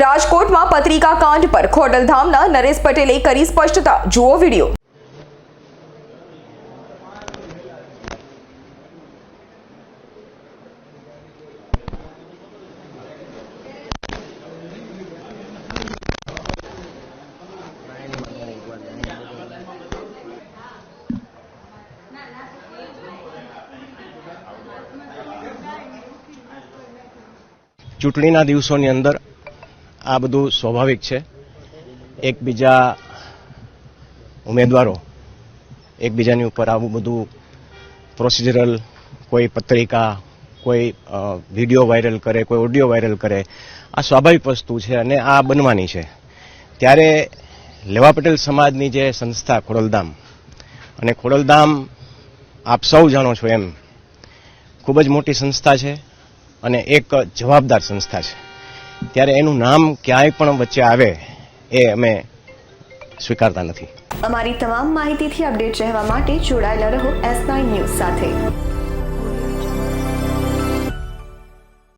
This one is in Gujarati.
રાજકોટમાં પત્રિકા કાંડ પર ખોડલધામના નરેશ પટેલે કરી સ્પષ્ટતા. જુઓ વીડિયો. ચૂંટણીના દિવસોની અંદર આ બધું સ્વાભાવિક છે. એકબીજા ઉમેદવારો એકબીજાની ઉપર આવું બધું પ્રોસિજરલ કોઈ પત્રિકા, કોઈ વીડિયો વાયરલ કરે, કોઈ ઓડિયો વાયરલ કરે, આ સ્વાભાવિક વસ્તુ છે અને આ બનવાની છે. ત્યારે લેવા પટેલ સમાજની જે સંસ્થા ખોડલધામ, અને ખોડલધામ આપ સૌ જાણો છો એમ, ખૂબ જ મોટી સંસ્થા છે અને એક જવાબદાર સંસ્થા છે. ત્યારે એનું નામ ક્યાંય પણ વચ્ચે આવે એ અમે સ્વીકારતા નથી. અમારી તમામ માહિતીથી અપડેટ રહેવા માટે જોડાયેલા રહો એસ નાઇન ન્યૂઝ સાથે.